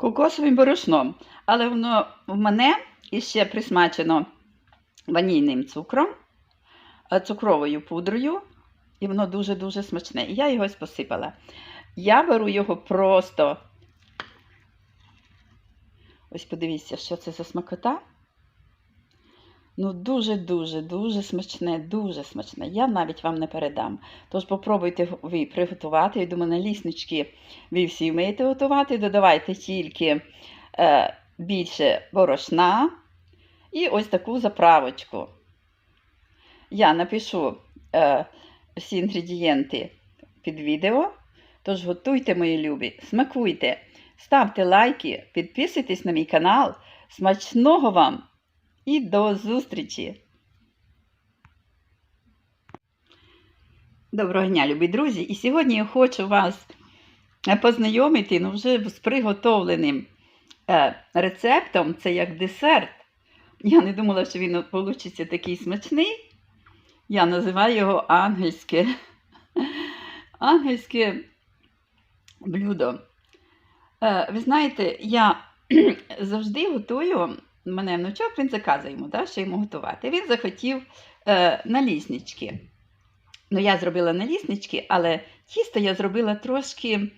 кокосовим борошном. Але воно в мене іще присмачено ванільним цукром, е, цукровою пудрою, і воно дуже-дуже смачне. І я його посипала. Я беру його просто. Ось подивіться, що це за смакота. Ну, дуже-дуже, дуже смачне, дуже смачне. Я навіть вам не передам. Тож попробуйте ви приготувати. Я думаю, на ліснички ви всі вмієте готувати. Додавайте тільки е, більше борошна і ось таку заправочку. Я напишу е, всі інгредієнти під відео. Тож готуйте, мої любі, смакуйте, ставте лайки, підписуйтесь на мій канал. Смачного вам і до зустрічі! Доброго дня, любі друзі! І сьогодні я хочу вас е, познайомити ну, вже з приготовленим е, рецептом. Це як десерт. Я не думала, що він вийде такий смачний. Я називаю його ангельське. Ангельське блюдо. Е, ви знаєте, я завжди готую. Мене внучок він заказує йому, да, що йому готувати. Він захотів е, наліснички. Ну, я зробила наліснички, але тісто я зробила трошки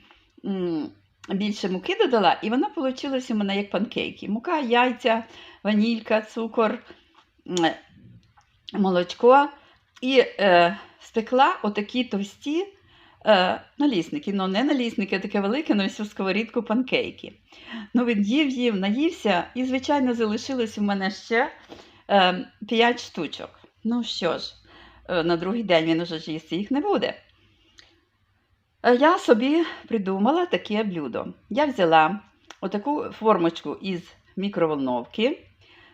м, більше муки додала, і воно вийшло у мене як панкейки. Мука, яйця, ванілька, цукор, молочко. І е, спекла отакі товсті е, налісники. Ну, не налісники, а таке велике, на всю сковорідку панкейки. Ну, він їв, їв, наївся, і, звичайно, залишилось у мене ще е, 5 штучок. Ну що ж, е, на другий день він уже їсти їх не буде. Е, Я собі придумала таке блюдо. Я взяла отаку формочку із мікроволновки,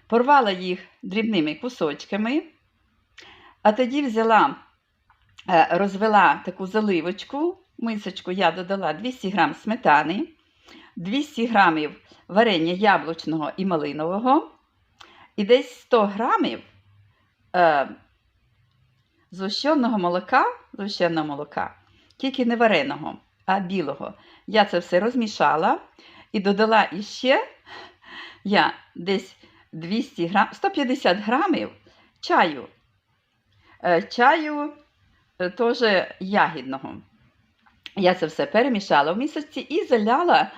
порвала їх дрібними кусочками, а тоді взяла, розвела таку заливочку, мисочку я додала 200 г сметани, 200 грамів варення яблучного і малинового, і десь 100 грамів е, згущеного молока, згущеного молока, тільки не вареного, а білого. Я це все розмішала і додала іще я десь 200 грам, 150 грамів чаю. Е, чаю е, теж ягідного. Я це все перемішала в місяці і заляла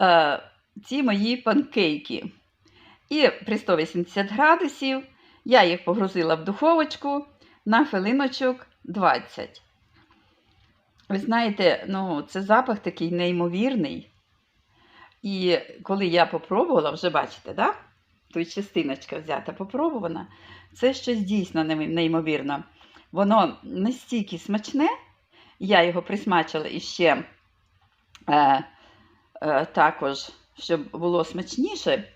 е, ці мої панкейки. І при 180 градусів я їх погрузила в духовочку на хвилиночок 20. Ви знаєте, ну, це запах такий неймовірний. І коли я попробувала, вже бачите, да? тут частиночка взята, попробувана, це щось дійсно неймовірно. Воно настільки смачне, я його присмачила іще е, е, також, щоб було смачніше.